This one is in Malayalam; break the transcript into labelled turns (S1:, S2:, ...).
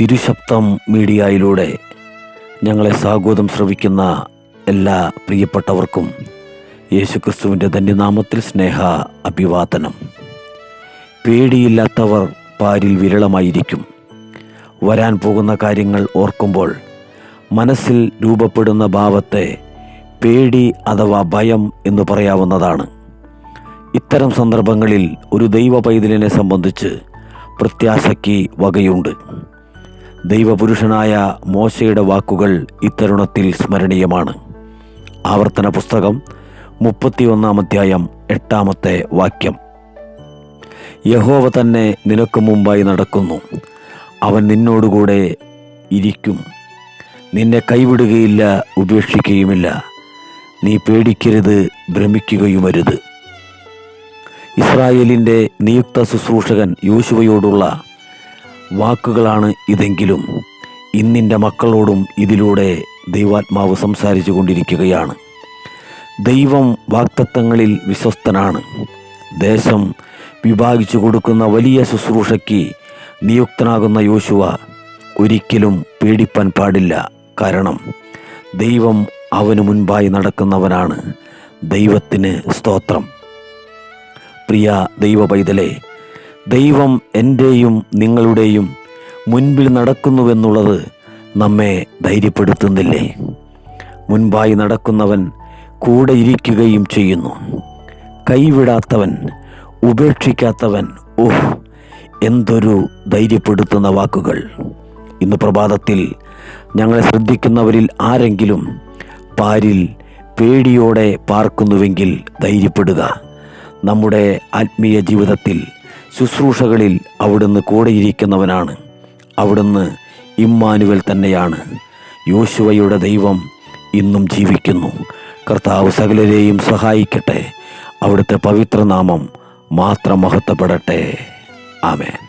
S1: തിരുശബ്ദം മീഡിയയിലൂടെ ഞങ്ങളെ സ്വാഗതം ശ്രവിക്കുന്ന എല്ലാ പ്രിയപ്പെട്ടവർക്കും യേശുക്രിസ്തുവിന്റെ ധന്യനാമത്തിൽ സ്നേഹ അഭിവാദനം. പേടിയില്ലാത്തവർ പാരിൽ വിരളമായിരിക്കും. വരാൻ പോകുന്ന കാര്യങ്ങൾ ഓർക്കുമ്പോൾ മനസ്സിൽ രൂപപ്പെടുന്ന ഭാവത്തെ പേടി അഥവാ ഭയം എന്ന് പറയാവുന്നതാണ്. ഇത്തരം സന്ദർഭങ്ങളിൽ ഒരു ദൈവ പൈതലിനെ സംബന്ധിച്ച് പ്രത്യാശയ്ക്ക് വകയുണ്ട്. ദൈവപുരുഷനായ മോശയുടെ വാക്കുകൾ ഇത്തരുണത്തിൽ സ്മരണീയമാണ്. ആവർത്തന പുസ്തകം മുപ്പത്തിയൊന്നാം അധ്യായം എട്ടാമത്തെ വാക്യം. യഹോവ തന്നെ നിനക്ക് മുമ്പായി നടക്കുന്നു. അവൻ നിന്നോടുകൂടെ ഇരിക്കും. നിന്നെ കൈവിടുകയില്ല ഉപേക്ഷിക്കുകയുമില്ല. നീ പേടിക്കരുത് ഭ്രമിക്കുകയുമരുത് ഇസ്രായേലിന്റെ നിയുക്ത ശുശ്രൂഷകൻ യോശുവയോടുള്ള വാക്കുകളാണ് ഇതെങ്കിലും ഇന്നിന്റെ മക്കളോടും ഇതിലൂടെ ദൈവാത്മാവ് സംസാരിച്ചു കൊണ്ടിരിക്കുകയാണ്. ദൈവം വാക്തത്വങ്ങളിൽ വിശ്വസ്തനാണ്. ദേശം വിഭാഗിച്ചു കൊടുക്കുന്ന വലിയ ശുശ്രൂഷയ്ക്ക് നിയുക്തനാകുന്ന യോശുവ ഒരിക്കലും പേടിപ്പാൻ പാടില്ല. കാരണം ദൈവം അവന് മുൻപായി നടക്കുന്നവനാണ് ദൈവത്തിന് സ്തോത്രം. പ്രിയ ദൈവ പൈതലേ ദൈവം എന്റെയും നിങ്ങളുടെയും മുൻപിൽ നടക്കുന്നുവെന്നുള്ളത് നമ്മെ ധൈര്യപ്പെടുത്തുന്നില്ലേ? മുൻപായി നടക്കുന്നവൻ കൂടെ ഇരിക്കുകയും ചെയ്യുന്നു. കൈവിടാത്തവൻ ഉപേക്ഷിക്കാത്തവൻ ഓഹ് എന്തൊരു ധൈര്യപ്പെടുത്തുന്ന വാക്കുകൾ. ഇന്ന് പ്രഭാതത്തിൽ ഞങ്ങളെ ശ്രദ്ധിക്കുന്നവരിൽ ആരെങ്കിലും പാരിൽ പേടിയോടെ പാർക്കുന്നുവെങ്കിൽ ധൈര്യപ്പെടുക. നമ്മുടെ ആത്മീയ ജീവിതത്തിൽ ശുശ്രൂഷകളിൽ അവിടുന്ന് കൂടെയിരിക്കുന്നവനാണ്. അവിടുന്ന് ഇമ്മാനുവൽ തന്നെയാണ്. യോശുവയുടെ ദൈവം ഇന്നും ജീവിക്കുന്നു. കർത്താവ് സകലരെയും സഹായിക്കട്ടെ. അവിടുത്തെ പവിത്രനാമം മാത്രം മഹത്വപ്പെടട്ടെ. ആമേൻ.